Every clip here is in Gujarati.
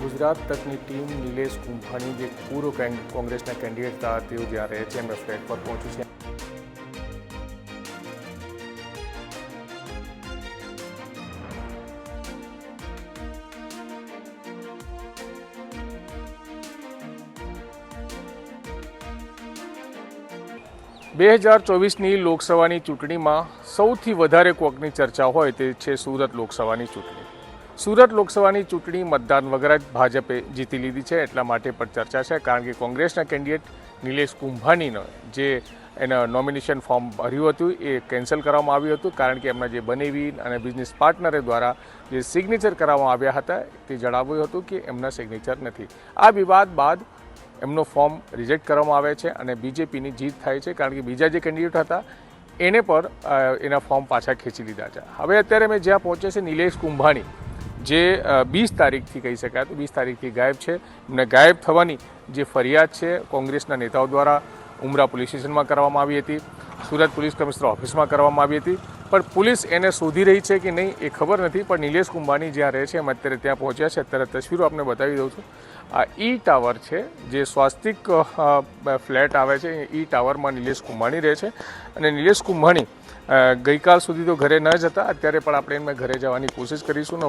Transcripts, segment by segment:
ગુજરાત તકની ટીમ નિલેશ કુંભાણી જે પૂર્વ કોંગ્રેસના કેન્ડિડેટ હતા, તેઓ જ્યારે એમના ફ્લેટ પર પહોંચી છે. બે હજાર ચોવીસની લોકસભાની ચૂંટણીમાં સૌથી વધારે કોકની ચર્ચા હોય તે છે સુરત લોકસભાની ચૂંટણી. સુરત લોકસભાની ચૂંટણી મતદાન વગર જ ભાજપે જીતી લીધી છે, એટલા માટે પણ ચર્ચા છે, કારણ કે કોંગ્રેસના કેન્ડિડેટ નિલેશ કુંભાણીનો જે એના નોમિનેશન ફોર્મ ભર્યું હતું, એ કેન્સલ કરવામાં આવ્યું હતું, કારણ કે એમના જે બનેવી અને બિઝનેસ પાર્ટનરે દ્વારા જે સિગ્નેચર કરવામાં આવ્યા હતા, તે જણાવ્યું હતું કે એમના સિગ્નેચર નથી. આ વિવાદ બાદ એમનો ફોર્મ રિજેક્ટ કરવામાં આવે છે અને બીજેપીની જીત થાય છે, કારણ કે બીજા જે કેન્ડિડેટ હતા, એને પર એના ફોર્મ પાછા ખેંચી લીધા છે. હવે અત્યારે મેં જ્યાં પહોંચે છે નિલેશ કુંભાણી જે વીસ તારીખથી કહી શકાય તો વીસ તારીખથી ગાયબ છે. એમને ગાયબ થવાની જે ફરિયાદ છે કોંગ્રેસના નેતાઓ દ્વારા ઉમરા પોલીસ સ્ટેશનમાં કરવામાં આવી હતી, સુરત પોલીસ કમિશનર ઓફિસમાં કરવામાં આવી હતી. પણ પોલીસ એને શોધી રહી છે કે નહીં એ ખબર નથી, પણ નિલેશ કુંભાની જ્યાં રહે છે એમ અત્યારે ત્યાં પહોંચ્યા છે. અત્યારે તસવીરો આપને બતાવી દઉં છું. આ ઈ ટાવર છે, જે સ્વાસ્તિક ફ્લેટ આવે છે એ ટાવરમાં નિલેશ કુંભાણી રહે છે. અને નિલેશ કુંભાણી ગઈકાલ સુધી તો ઘરે ન જતા અત્યારે પણ આપણે એમને ઘરે જવાની કોશિશ કરીશું. ને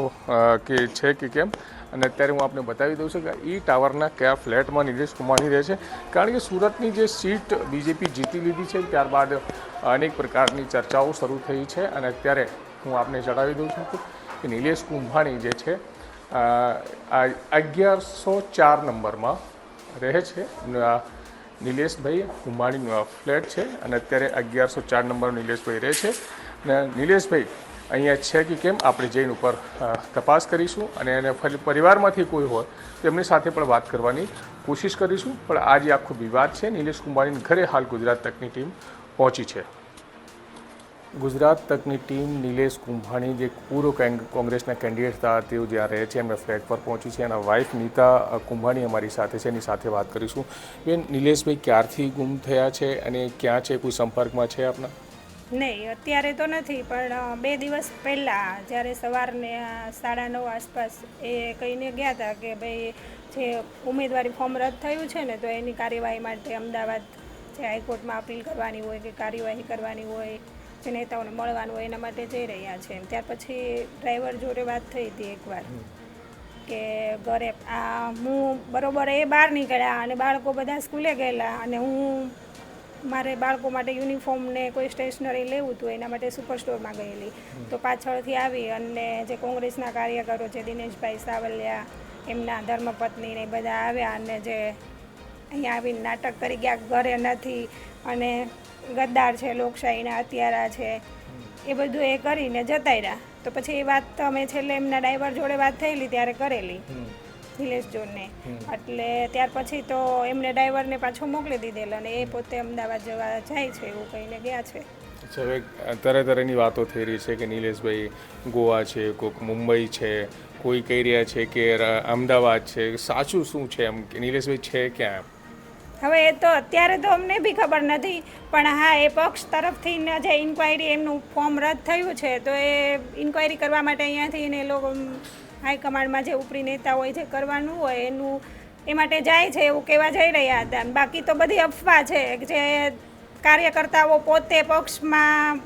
કે છે કે કેમ? અને અત્યારે હું આપને બતાવી દઉં છું કે ઈ ટાવરના કયા ફ્લેટમાં નિલેશ કુંભાણી રહે છે. કારણ કે સુરતની જે સીટ બીજેપી જીતી લીધી છે, ત્યારબાદ અનેક પ્રકારની ચર્ચાઓ શરૂ થઈ છે. અને અત્યારે હું આપને જણાવી દઉં છું કે નિલેશ કુંભાણી જે છે અગિયારસો ચાર નંબરમાં રહે છે. નિલેશભાઈ કુંભાણી ફ્લેટ છે અને અત્યારે અગિયારસો ચાર નંબર નિલેશભાઈ રહે છે. અને નિલેશભાઈ, અહીંયા છે કે કેમ? આપણે જઈને ઉપર તપાસ કરીશું અને એને પરિવારમાંથી કોઈ હોય તો એમની સાથે પણ વાત કરવાની કોશિશ કરીશું. પણ આ જે આખો વિવાદ છે. નિલેશ કુંભાણીના ઘરે હાલ ગુજરાત તકની ટીમ પહોંચી છે. ગુજરાત તકની ટીમ નિલેશ કુંભાણી, જે પૂર્વ કેંગ- કોંગ્રેસના કેન્ડિડેટ હતા, તેઓ જ્યાં રહે છે, એમના ફ્લેટ પર પહોંચી છે. એના વાઇફ નીતા કુંભાણી અમારી સાથે છે, એની સાથે વાત કરીશું. બેન, નિલેશભાઈ ક્યારથી ગુમ થયા છે અને ક્યાં છે? કોઈ સંપર્કમાં છે આપના? નહીં, અત્યારે તો નથી, પણ બે દિવસ પહેલાં જ્યારે સવારને સાડા નવ આસપાસ એ કહીને ગયા હતા કે ભાઈ, જે ઉમેદવારી ફોર્મ રદ થયું છે ને, તો એની કાર્યવાહી માટે અમદાવાદ જે હાઈકોર્ટમાં અપીલ કરવાની હોય કે કાર્યવાહી કરવાની હોય જે નેતાઓને મળવાનું હોય એના માટે જઈ રહ્યા છે ત્યાર પછી ડ્રાઈવર જોડે વાત થઈ હતી એકવાર કે ઘરે આ હું બરોબર એ બહાર નીકળ્યા અને બાળકો બધા સ્કૂલે ગયેલા અને હું મારે બાળકો માટે યુનિફોર્મ ને કોઈ સ્ટેશનરી લેવું હતું એના માટે સુપર સ્ટોરમાં ગયેલી તો પાછળથી આવી અને જે કોંગ્રેસના કાર્યકરો છે દિનેશભાઈ સાવલિયા એમના ધર્મપત્ની ને એ બધા આવ્યા અને જે અહીંયા આવીને નાટક કરી ગયા ઘરે નથી. અને ગદ્દાર છે લોકશાહીના હત્યારા છે. એ બધું એ કરીને જતા રહ્યા. તો પછી એ વાત તો અમે છેલ્લે એમના ડ્રાઈવર જોડે વાત થયેલી ત્યારે કરેલી. નિલેશ જોનને એટલે ત્યાર પછી તો એમને ડ્રાઈવરને પાછો મોકલી દીધેલો અને એ પોતે અમદાવાદ જવા જાય છે એવું કહીને ગયા છે. હવે તરહ તરહની વાતો થઈ રહી છે કે નિલેશભાઈ ગોવા છે કોઈક મુંબઈ છે કોઈ કહી રહ્યા છે કે અમદાવાદ છે. સાચું શું છે એમ? નિલેશભાઈ છે ક્યાં? હવે એ તો અત્યારે તો અમને બી ખબર નથી, પણ હા, એ પક્ષ તરફથી જે ઇન્ક્વાયરી એમનું ફોર્મ રદ થયું છે, તો એ ઇન્ક્વાયરી કરવા માટે અહીંયાથી ને એ લોકો હાઈકમાન્ડમાં જે ઉપરી નેતા હોય, જે કરવાનું હોય, એનું, એ માટે જાય છે એવું કહેવા જઈ રહ્યા હતા. બાકી તો બધી અફવા છે જે કાર્યકર્તાઓ પોતે પક્ષમાં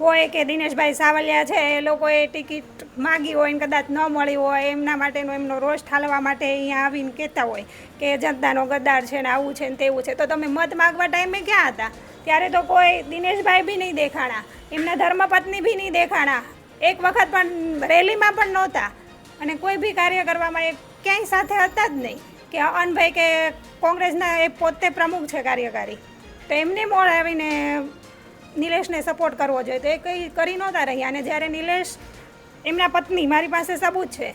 હોય કે દિનેશભાઈ સાવલિયા છે, એ લોકોએ ટિકિટ માગી હોય ને કદાચ ન મળી હોય, એમના માટેનો એમનો રોષ ઠાલવા માટે અહીંયા આવીને કહેતા હોય કે જનતાનો ગદ્દાર છે ને આવું છે ને તેવું છે. તો તમે મત માગવા ટાઈમે ક્યાં હતા? ત્યારે તો કોઈ દિનેશભાઈ બી નહીં દેખાણા, એમના ધર્મપત્ની બી નહીં દેખાણા. એક વખત પણ રેલીમાં પણ નહોતા. અને કોઈ બી કાર્ય કરવામાં એ ક્યાંય સાથે હતા જ નહીં. કે અનભાઈ કે કોંગ્રેસના એ પોતે પ્રમુખ છે કાર્યકારી. તો એમને મોડ આવીને નિલેશને સપોર્ટ કરવો જોઈએ. તો એ કંઈ કરી નહોતા રહ્યા અને જ્યારે નિલેશ એમના પત્ની મારી પાસે સબૂત છે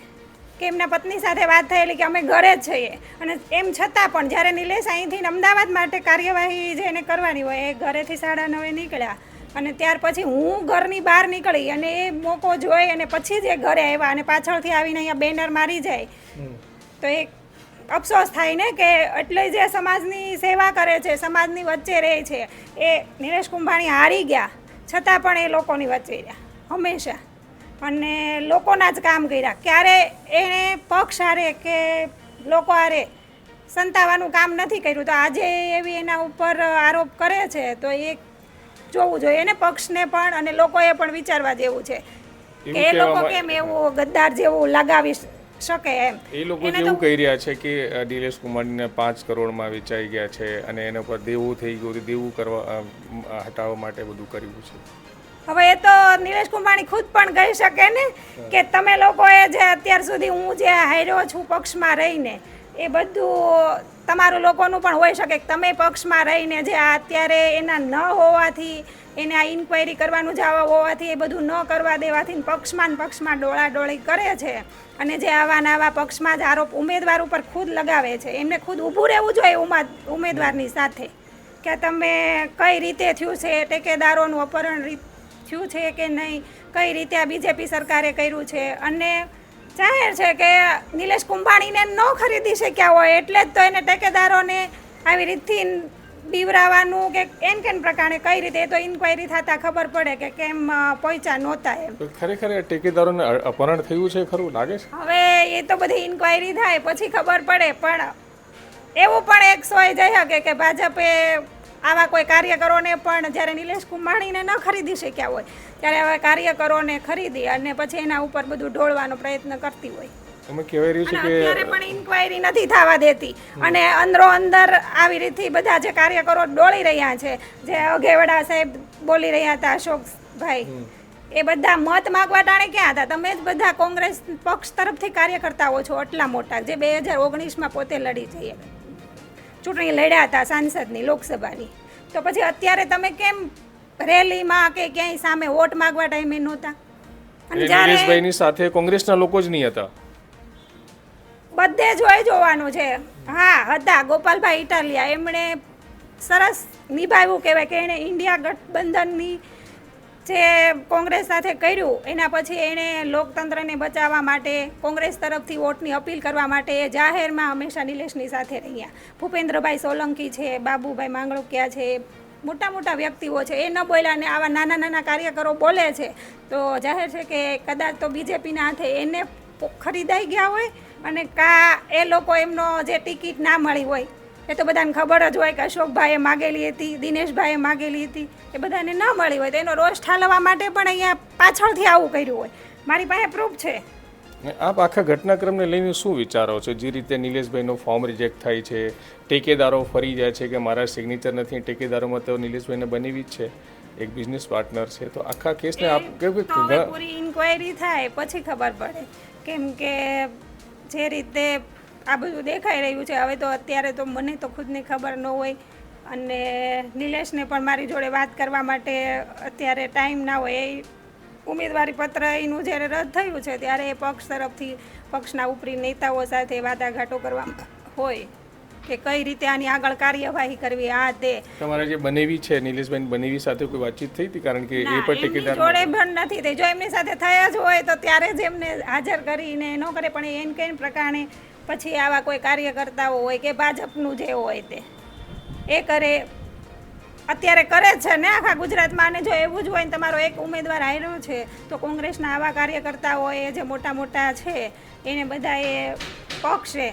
કે એમના પત્ની સાથે વાત થયેલી કે અમે ઘરે જ છીએ. અને એમ છતાં પણ જ્યારે નિલેશ અહીંથી અમદાવાદ માટે કાર્યવાહી જે એને કરવાની હોય એ ઘરેથી સાડા નવે નીકળ્યા. અને ત્યાર પછી હું ઘરની બહાર નીકળી અને એ મોકો જોઈ અને પછી જ એ ઘરે આવ્યા અને પાછળથી આવીને અહીંયા બેનર મારી જાય. તો એક અફસોસ થાય ને કે એટલે જે સમાજની સેવા કરે છે સમાજની વચ્ચે રહે છે એ નિલેશ કુંભાણી હારી ગયા છતાં પણ એ લોકોની વચ્ચે રહ્યા હંમેશા. અને લોકોના જ કામ કર્યા. ક્યારે એણે પક્ષ હારે કે લોકો હારે સંતાવાનું કામ નથી કર્યું તો આજે એવી એના ઉપર આરોપ કરે છે તો એ જોવું જોઈએ એને પક્ષને પણ અને લોકોએ પણ વિચારવા જેવું છે. કે એ લોકો કેમ એવું ગદ્દાર જેવું લગાવી શકે એમ? એ લોકો એવું કહી રહ્યા છે કે નિલેશ કુમારને પાંચ કરોડમાં વેચાઈ ગયા છે અને એના પર દેવું થઈ ગયું દેવું કરવા હટાવવા માટે બધું કર્યું છે. હવે એ તો નિલેશ કુંભાણી ખુદ પણ કહી શકે ને કે તમે લોકોએ જે અત્યાર સુધી હું જે હાર્યો છું પક્ષમાં રહીને એ બધું તમારું લોકોનું પણ હોઈ શકે તમે પક્ષમાં રહીને જે અત્યારે એના ન હોવાથી, એને આ ઇન્ક્વાયરી કરવાનું જવા હોવાથી એ બધું ન કરવા દેવાથી પક્ષમાં ને પક્ષમાં ડોળાડોળી કરે છે. અને જે આવા નાવા પક્ષમાં જ આરોપ ઉમેદવાર ઉપર ખુદ લગાવે છે. એમને ખુદ ઊભું રહેવું જોઈએ ઉમા, ઉમેદવારની સાથે. કે તમે કઈ રીતે થયું છે, ટેકેદારોનું અપહરણ થયું છે કે નહીં, કઈ રીતે આ બીજેપી સરકારે કર્યું છે? અને જાહેર છે કે નિલેશ કુંભાણીને ન ખરીદી શક્યા હોય એટલે જ તો એને ટેકેદારોને આવી રીતથી બીવરાવાનું કે એમ કેમ પ્રકારે કઈ રીતે તો ઇન્ક્વાયરી થતાં ખબર પડે કે કેમ પહોંચ્યા નહોતા એમ. ખરેખર ટેકેદારોને અપહરણ થયું છે ખરું લાગે છે? હવે એ તો બધી ઇન્ક્વાયરી થાય પછી ખબર પડે પણ એવું પણ એક સોય જઈ શકે કે ભાજપે આવા કોઈ કાર્યકરોને પણ જ્યારે નિલેશ કુંભાણીને ન ખરીદી શક્યા હોય ત્યારે આવા કાર્યકરોને ખરીદી અને પછી એના ઉપર બધું ઢોળવાનો પ્રયત્ન કરતી હોય. એમાં કહેવાય રહ્યું છે અને કે અત્યારે પણ ઇન્ક્વાયરી નથી થવા દેતી. અને અંદરો અંદર આવી રીતે બધા જે કાર્યકરો ડોળી રહ્યા છે જે અઘેવડા સાહેબ બોલી રહ્યા હતા અશોકભાઈ એ બધા મત માગવા ટાણે ક્યાં હતા? તમે જ બધા કોંગ્રેસ પક્ષ તરફથી કાર્યકર્તાઓ છો આટલા મોટા જે બે હજાર ઓગણીસમાં પોતે લડી જઈએ ચૂંટણી લડ્યા હતા સાંસદની લોકસભાની. તો પછી અત્યારે તમે કેમ રેલીમાં કે ક્યાંય સામે વોટ માગવા ટાઈમે નહોતા? અને જ્યારે સાથે કોંગ્રેસના લોકો જ નહીં હતા. બધે જોઈ જોવાનું છે. હા હતા. ગોપાલભાઈ ઇટાલિયા. એમણે સરસ નિભાવ્યું કહેવાય કે એણે ઇન્ડિયા ગઠબંધનની જે કોંગ્રેસ સાથે કર્યું, એના પછી એણે લોકતંત્રને બચાવવા માટે, કોંગ્રેસ તરફથી વોટની અપીલ કરવા માટે એ જાહેરમાં હંમેશા નિલેશની સાથે રહ્યા. ભૂપેન્દ્રભાઈ સોલંકી છે, બાબુભાઈ માંગળુકિયા છે, મોટા મોટા વ્યક્તિઓ છે, એ ન બોલ્યા ને આવા નાના નાના કાર્યકરો બોલે છે. તો જાહેર છે કે કદાચ તો બીજેપીના હાથે એને ખરીદાઈ ગયા હોય અને કા એ લોકો એમનો જે ટિકિટ ના મળી હોય એ તો બધાને ખબર જ હોય કે અશોકભાઈએ માગેલી હતી દિનેશભાઈએ માગેલી હતી. એ બધાને ન મળી હોય તો એનો રોષ ઠાલવવા માટે પણ અહીંયા પાછળથી આવું કર્યું હોય. મારી પાસે પ્રૂફ છે. આપ આખા ઘટનાક્રમને લઈને શું વિચારો છો? જે રીતે નિલેશભાઈનો ફોર્મ રિજેક્ટ થાય છે ટેકેદારો ફરી જાય છે કે મારા સિગ્નેચર નથી ટેકેદારોમાં તો નિલેશભાઈને બનેવી જ છે. એક બિઝનેસ પાર્ટનર છે. તો આખા કેસને આપ કેવું પૂરી ઇન્ક્વાયરી થાય પછી ખબર પડે. કેમ કે જે રીતે આ બધું દેખાઈ રહ્યું છે. હવે તો અત્યારે તો મને તો ખુદને ખબર ન હોય. અને નિલેશને પણ મારી જોડે વાત કરવા માટે અત્યારે ટાઈમ ના હોય. એ ઉમેદવારી પત્ર એનું જ્યારે રદ થયું છે ત્યારે એ પક્ષ તરફથી પક્ષના ઉપરી નેતાઓ સાથે વાટાઘાટો કરવા હોય કે કઈ રીતે આની આગળ કાર્યવાહી કરવી આ તે. તમારા જે બનેવી છે નિલેશબેન બનેવી સાથે કોઈ વાતચીત થઈ હતી? કારણ કે એ પણ એમની જોડે પણ નથી થઈ. જો એમની સાથે થયા જ હોય તો ત્યારે જ એમને હાજર કરીને ન કરે. પણ એન કઈ પ્રકારે પછી આવા કોઈ કાર્યકર્તાઓ હોય કે ભાજપનું જે હોય તે એ કરે. અત્યારે કરે જ છે ને આખા ગુજરાતમાં. અને જો એવું જ હોય ને તમારો એક ઉમેદવાર આવ્યો છે તો કોંગ્રેસના આવા કાર્યકર્તાઓ એ જે મોટા મોટા છે એને બધા એ પક્ષે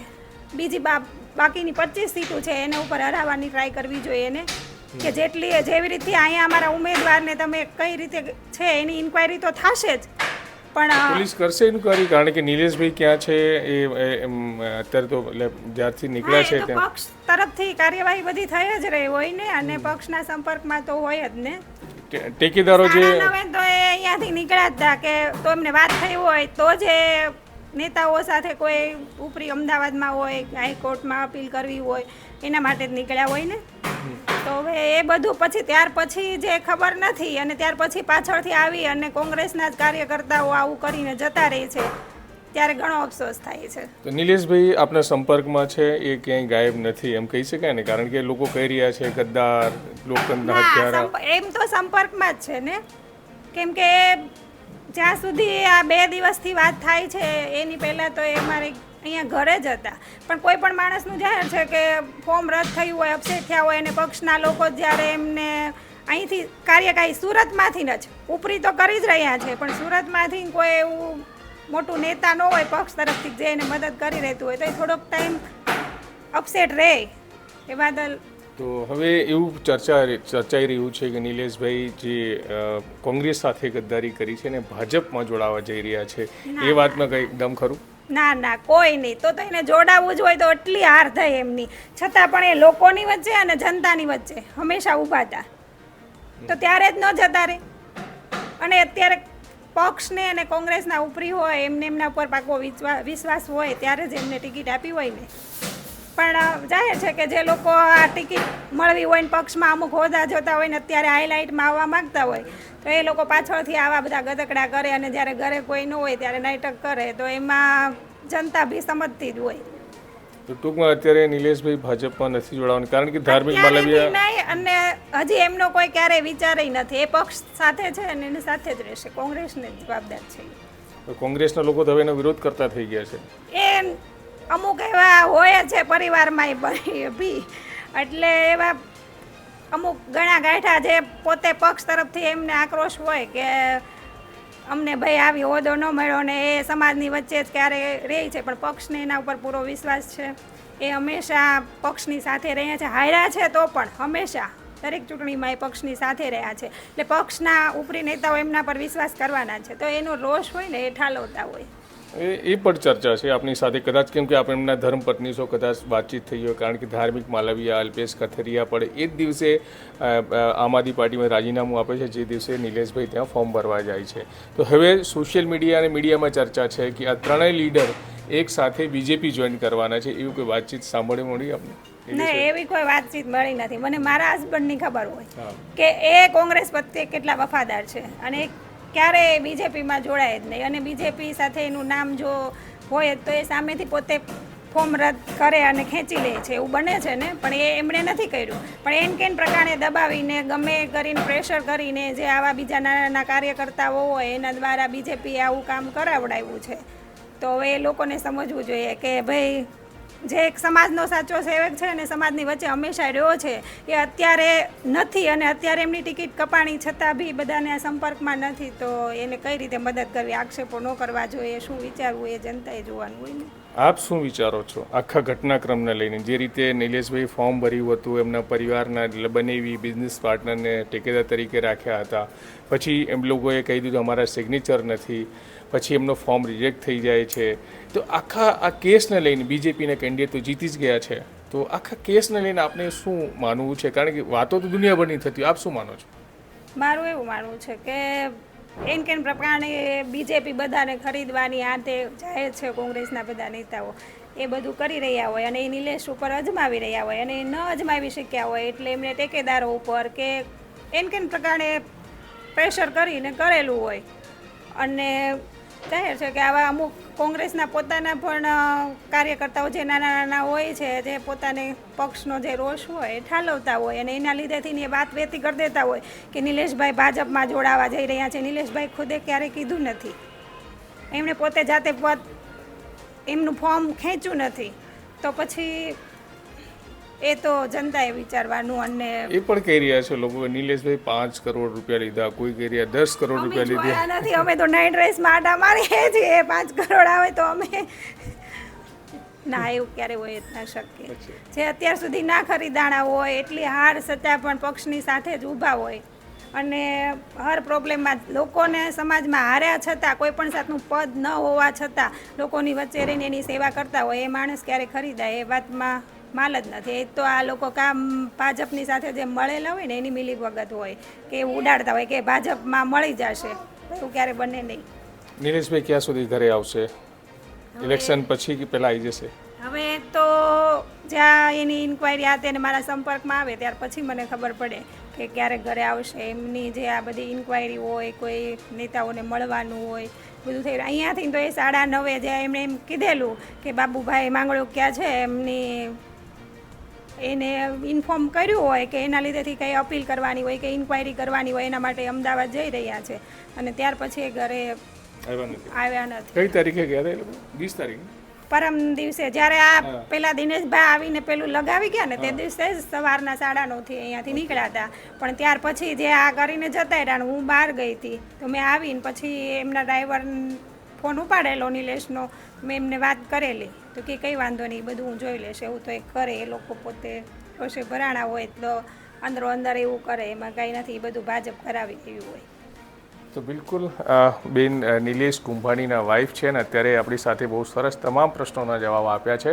બીજી બા બાકીની પચીસ સીટો છે એને ઉપર હરાવવાની ટ્રાય કરવી જોઈએ એને કે જેટલી જેવી રીતે અહીંયા અમારા ઉમેદવારને તમે કઈ રીતે છે એની ઇન્ક્વાયરી તો થશે જ. પણ પોલીસ કરશે ઇન્કવાયરી કારણ કે નિલેશભાઈ ક્યાં છે? એ અત્યારે તો એટલે જ્યારથી નીકળ્યા છે ત્યાં. પક્ષ તરફથી કાર્યવાહી બધી થઈ જ રહી હોય ને અને પક્ષના સંપર્કમાં તો હોય જ ને. ટેકેદારો જે નવે તો એ અહીંયાથી નીકળ્યા હતા કે તો એમને વાત થઈ હોય તો જ નેતાઓ સાથે કોઈ ઉપરી અમદાવાદમાં હોય હાઈકોર્ટમાં અપીલ કરવી હોય એના માટે જ નીકળ્યા હોય ને. તો હવે એ બધું પછી ત્યાર પછી જે ખબર નથી અને ત્યાર પછી પાછળથી આવી અને કોંગ્રેસના જ કાર્યકર્તાઓ આવું કરીને જતા રહે છે ત્યારે ઘણો અફસોસ થાય છે. તો નિલેશભાઈ આપના સંપર્કમાં છે એ ક્યાંય ગાયબ નથી એમ કહી શકાય ને? કારણ કે લોકો કહી રહ્યા છે ગદ્દાર લોકતંત્ર હત્યારા એમ તો સંપર્કમાં જ છે ને? કેમ કે જ્યાં સુધી આ બે દિવસથી વાત થાય છે એની પહેલાં તો એ અમારે અહીંયા ઘરે જ હતા. પણ કોઈ પણ માણસનું જાહેર છે કે ફોર્મ રદ થયું હોય અપસેટ થયા હોય અને પક્ષના લોકો જ્યારે એમને અહીંથી કાર્યકારી સુરતમાંથી જ ઉપરી તો કરી જ રહ્યા છે પણ સુરતમાંથી કોઈ એવું મોટું નેતા ન હોય પક્ષ તરફથી જે એને મદદ કરી રહેતું હોય તો એ થોડોક ટાઈમ અપસેટ રહે. એ બાદલ તો હવે એવું ચર્ચા ચર્ચાઈ રહ્યું છે કે નિલેશભાઈ જે કોંગ્રેસ સાથે ગદ્દારી કરી છે ને ભાજપમાં જોડાવા જઈ રહ્યા છે એ વાતમાં કંઈ એકદમ ખરું? ના ના, કોઈ નહીં. તો તો એને જોડાવવું જ હોય તો એટલી હાર થાય એમની. છતાં પણ એ લોકોની વચ્ચે અને જનતાની વચ્ચે હંમેશા ઊભા હતા. તો ત્યારે જ ન જતા રે. અને અત્યારે પક્ષને અને કોંગ્રેસના ઉપરી હોય, એમને એમના ઉપર પાકો વિશ્વા- વિશ્વાસ હોય, ત્યારે જ એમને ટિકિટ આપી હોય ને. પણ જાહેર છે કે જે લોકો આ ટિકિટ મળવી હોય ને પક્ષમાં અમુક હોદ્દા જોતા હોય ને, અત્યારે હાઇલાઇટમાં આવવા માંગતા હોય તો એ લોકો પાછળથી આવા બધા ગતકડા કરે અને જ્યારે ઘરે કોઈ ન હોય ત્યારે નાટક કરે તો એમાં જનતા બી સમજતી જ હોય. તો ટૂંકમાં અત્યારે નિલેશભાઈ ભાજપમાં નથી જોડાવાનું કારણ કે ધાર્મિક નહીં અને હજી એમનો કોઈ ક્યારેય વિચારે નથી. એ પક્ષ સાથે છે અને એની સાથે જ રહેશે કોંગ્રેસને જવાબદાર છે. તો કોંગ્રેસના લોકો તો હવે એનો વિરોધ કરતા થઈ ગયા છે. એ અમુક એવા હોય છે પરિવારમાં એ બી એટલે એવા અમુક ઘણા ગાંઠા જે પોતે પક્ષ તરફથી એમને આક્રોશ હોય કે અમને ભાઈ આવી હોદ્દો ન મળ્યો ને એ સમાજની વચ્ચે જ ક્યારે રહે છે, પણ પક્ષને એના ઉપર પૂરો વિશ્વાસ છે. એ હંમેશા પક્ષની સાથે રહ્યા છે. હાર્યા છે તો પણ હંમેશા દરેક ચૂંટણીમાં એ પક્ષની સાથે રહ્યા છે. એટલે પક્ષના ઉપરી નેતાઓ એમના પર વિશ્વાસ કરવાના છે. તો એનો રોષ હોય ને એ ઠાલવતા હોય. એ એ પણ ચર્ચા છે આપની સાથે. કદાચ કેમ કે આપણે એમના ધર્મપત્ની છો કદાચ વાતચીત થઈ હોય કારણ કે ધાર્મિક માલવિયા અલ્પેશ કથરિયા પડે એ જ દિવસે આમ આદમી પાર્ટીમાં રાજીનામું આપે છે જે દિવસે નિલેશભાઈ ત્યાં ફોર્મ ભરવા જાય છે. તો હવે સોશિયલ મીડિયા અને મીડિયામાં ચર્ચા છે કે આ ત્રણેય લીડર એક સાથે બીજેપી જોઈન કરવાના છે એવી કોઈ વાતચીત સાંભળી મળી આપને? નહીં એવી કોઈ વાતચીત મળી નથી. મને મારા હસબન્ડની ખબર હોય કે એ કોંગ્રેસ પ્રત્યે કેટલા વફાદાર છે અને ક્યારેય બીજેપીમાં જોડાય જ નહીં. અને બીજેપી સાથે એનું નામ જો હોય તો એ સામેથી પોતે ફોર્મ રદ કરે અને ખેંચી લે છે. એવું બને છે ને? પણ એ એમણે નથી કર્યું. પણ એન કેન પ્રકારે દબાવીને, ગમે કરીને પ્રેશર કરીને જે આવા બીજા નાના નાના કાર્યકર્તાઓ હોય, એના દ્વારા બીજેપીએ આવું કામ કરાવડાવ્યું છે? તો હવે એ લોકોને સમજવું જોઈએ કે ભાઈ જે એક સમાજનો સાચો સેવક છે અને સમાજની વચ્ચે હંમેશા રહ્યો છે, એ અત્યારે નથી અને અત્યારે એમની ટિકિટ કપાણી છતાં બી બધાને સંપર્કમાં નથી, તો એને કઈ રીતે મદદ કરવી? આક્ષેપો ન કરવા જોઈએ, શું વિચારવું એ જનતાએ જોવાનું હોય ને. આપ શું વિચારો છો આખા ઘટનાક્રમને લઈને? જે રીતે નિલેશભાઈ ફોર્મ ભર્યું હતું, એમના પરિવારના બનેવી બિઝનેસ પાર્ટનરને ટેકેદાર તરીકે રાખ્યા હતા. પછી એમ લોકોએ કહી દીધું, અમારા સિગ્નેચર નથી. પછી એમનો ફોર્મ રિજેક્ટ થઈ જાય છે. તો આખા આ કેસને લઈને બીજેપીના કેન્ડિડેટ તો જીતી જ ગયા છે. તો આખા કેસને લઈને આપને શું માનવું છે? કારણ કે વાતો તો દુનિયાભરની થતી. આપ શું માનો છો? મારું એવું માનવું છે કે એન કેન પ્રમાણે બીજેપી બધાને ખરીદવાની આ તે જાય છે કોંગ્રેસના બધા નેતાઓ. એ બધું કરી રહ્યા હોય અને એ નિલેશ ઉપર અજમાવી રહ્યા હોય અને એ ન અજમાવી શક્યા હોય એટલે એમને ટેકેદારો ઉપર કે એન કેન પ્રકારે પ્રેશર કરીને કરેલું હોય. અને જાહેર છે કે આવા અમુક કોંગ્રેસના પોતાના પણ કાર્યકર્તાઓ જે નાના નાના હોય છે, જે પોતાને પક્ષનો જે રોષ હોય ઠાલવતા હોય અને એના લીધેથી એ વાત વેતી કરી દેતા હોય કે નિલેશભાઈ ભાજપમાં જોડાવા જઈ રહ્યા છે. નિલેશભાઈ ખુદે ક્યારેય કીધું નથી. એમણે પોતે જાતે પોત એમનું ફોર્મ ખેંચ્યું નથી. તો પછી એ તો જનતાએ વિચારવાનું અને એ પણ કહી રહ્યા છે લોકો નિલેશભાઈ પાંચ કરોડ રૂપિયા લીધા કોઈ કહી રહ્યા દસ કરોડ રૂપિયા લીધા. નથી અમે તો નાઇટ રેસ માટા મારીએ છીએ પાંચ કરોડ આવે તો અમે ના એવું ક્યારે હોય જ ના શકીએ જે અત્યાર સુધી ના ખરીદાણા હોય એટલી હાર સત્તા પણ પક્ષની સાથે જ ઊભા હોય. અને હર પ્રોબ્લેમમાં લોકોને સમાજમાં હાર્યા છતાં કોઈ પણ જાતનું પદ ન હોવા છતાં લોકોની વચ્ચે રહીને એની સેવા કરતા હોય એ માણસ ક્યારે ખરીદાય? એ વાતમાં માલ જ નથી. એ તો આ લોકો કામ ભાજપની સાથે જે મળેલા હોય ને એની મિલી વગત હોય કે ઉડાડતા હોય કે ભાજપમાં મળી જશે. એવું ક્યારે બને નહીં. નિલેશભાઈ ક્યાં સુધી ઘરે આવશે? ઇલેક્શન પછી કે પહેલાં આવી જશે? હવે તો જ્યાં એની ઇન્ક્વાયરી આ તેને મારા સંપર્કમાં આવે ત્યાર પછી મને ખબર પડે કે ક્યારે ઘરે આવશે. એમની જે આ બધી ઇન્ક્વાયરી હોય કોઈ નેતાઓને મળવાનું હોય બધું થઈ રહ્યું. અહીંયાથી તો એ સાડા નવે જે એમણે એમ કીધેલું કે બાબુભાઈ માંગણો ક્યાં છે? એમની એને ઇન્ફોર્મ કર્યું હોય કે એના લીધેથી કંઈ અપીલ કરવાની હોય કે ઇન્ક્વાયરી કરવાની હોય એના માટે અમદાવાદ જઈ રહ્યા છે. અને ત્યાર પછી એ ઘરે આવ્યા નથી. કઈ તારીખે ગયા વીસ તારીખ? પરમ દિવસે જ્યારે આ પેલા દિનેશભાઈ આવીને પેલું લગાવી ગયા ને તે દિવસે જ સવારના સાડા નવથી અહીંયાથી નીકળ્યા હતા. પણ ત્યાર પછી જે આ કરીને જતા રહ્યા હું બહાર ગઈ હતી. તો મેં આવીને પછી એમના ડ્રાઈવર ફોન ઉપાડેલો નિલેશનો, મેં એમને વાત કરેલી. તો કે કંઈ વાંધો નહીં બધું હું જોઈ લઈશ, એવું તો એ કરે, એ લોકો પોતે રોષે ભરાણા હોય તો અંદરો અંદર એવું કરે, એમાં કંઈ નથી, એ બધું ભાજપ કરાવી દેવી હોય. તો બિલકુલ બેન નિલેશ કુંભાણીના વાઇફ છે ને, અત્યારે આપણી સાથે બહુ સરસ તમામ પ્રશ્નોના જવાબ આપ્યા છે,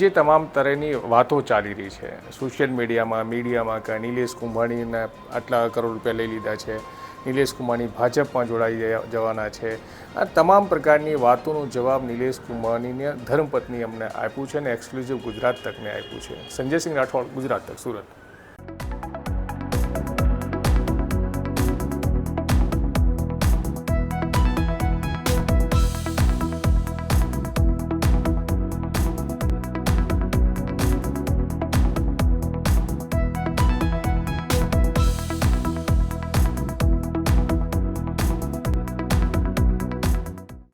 જે તમામ તરહની વાતો ચાલી રહી છે. સોશિયલ મીડિયામાં મીડિયામાં કે નિલેશ કુંભાણીના આટલા કરોડ રૂપિયા લઈ લીધા છે નિલેશ કુમારની ભાજપમાં જોડાઈ જવાના છે. આ તમામ પ્રકારની વાતોનો જવાબ નિલેશ કુમારની ધર્મપત્ની અમને આપ્યું છે અને એક્સક્લુઝિવ ગુજરાત તકને આપ્યું છે. સંજયસિંહ રાઠોડ, ગુજરાત તક, સુરત.